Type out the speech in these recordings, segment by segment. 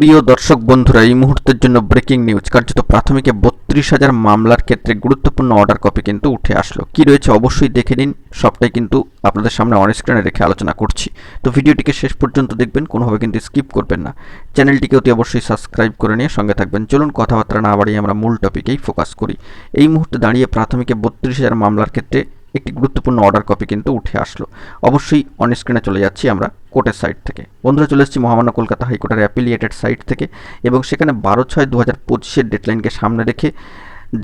প্রিয় দর্শক বন্ধুরা, এই মুহূর্তের জন্য ব্রেকিং নিউজ কার্যত প্রাথমিকে বত্রিশ হাজার মামলার ক্ষেত্রে গুরুত্বপূর্ণ অর্ডার কপি কিন্তু উঠে আসলো। কি রয়েছে অবশ্যই দেখে নিন, সবটাই কিন্তু আপনাদের সামনে অন স্ক্রিনে রেখে আলোচনা করছি। তো ভিডিওটিকে শেষ পর্যন্ত দেখবেন, কোনোভাবে কিন্তু স্কিপ করবেন না। চ্যানেলটিকে অতি অবশ্যই সাবস্ক্রাইব করে নিয়ে সঙ্গে থাকবেন। চলুন কথাবার্তা না বাড়িয়ে আমরা মূল টপিকেই ফোকাস করি। এই মুহূর্তে দাঁড়িয়ে প্রাথমিকে বত্রিশ হাজার মামলার ক্ষেত্রে একটি গুরুত্বপূর্ণ অর্ডার কপি কিন্তু উঠে আসলো। অবশ্যই অন স্ক্রিনে চলে যাচ্ছি আমরা কোর্টের সাইট থেকে। বন্ধুরা চলে এসেছি মহামান্য কলকাতা হাইকোর্টের অ্যাপিলিয়েটেড সাইট থেকে এবং সেখানে বারো ছয় দু হাজার পঁচিশের ডেডলাইনকে সামনে রেখে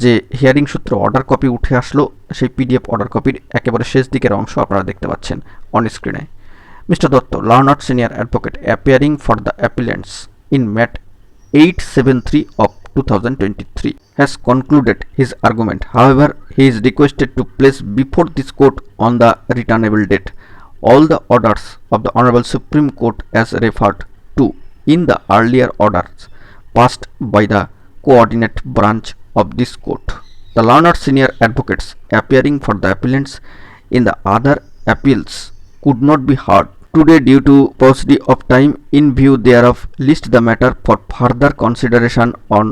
যে হিয়ারিং সূত্র অর্ডার কপি উঠে আসলো, সেই পিডিএফ অর্ডার কপির একেবারে শেষ দিকের অংশ আপনারা দেখতে পাচ্ছেন অন স্ক্রিনে mister Dutta learned senior advocate appearing for the appellants in MAT 873 of 2023 has concluded his argument. However, he is requested to place before this court on the returnable date all the orders of the Honorable Supreme Court as referred to in the earlier orders passed by the coordinate branch of this court. The learned senior advocates appearing for the appellants in the other appeals could not be heard today due to paucity of time, in view thereof list the matter for further consideration on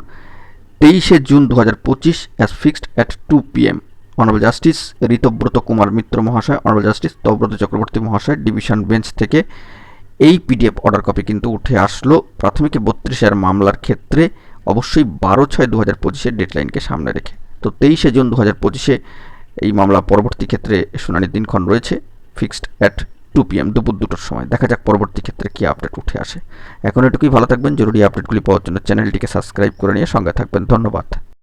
তেইশে June দু হাজার পঁচিশ as fixed at two PM honourable justice Ritabrata Kumar Mitra মহাশয় honourable justice তব্রত Chakraborty মহাশয় division bench থেকে এই PDF order copy কিন্তু উঠে আসলো। প্রাথমিকে বত্রিশের মামলার ক্ষেত্রে অবশ্যই বারো ছয় দু হাজার পঁচিশের ডেডলাইনকে সামনে রেখে। তো তেইশে জুন দু হাজার পঁচিশে এই মামলা পরবর্তী ক্ষেত্রে শুনানির দিনক্ষণ রয়েছে। ফিক্সড অ্যাট টু পিএম দুপুর দুটোর সময়। দেখা যাক পরবর্তী ক্ষেত্রে কী আপডেট উঠে আসে। এখন এটুকুই, ভালো থাকবেন। জরুরি আপডেটগুলি পাওয়ার জন্য চ্যানেলটিকে সাবস্ক্রাইব করে নিয়ে সঙ্গে থাকবেন। ধন্যবাদ।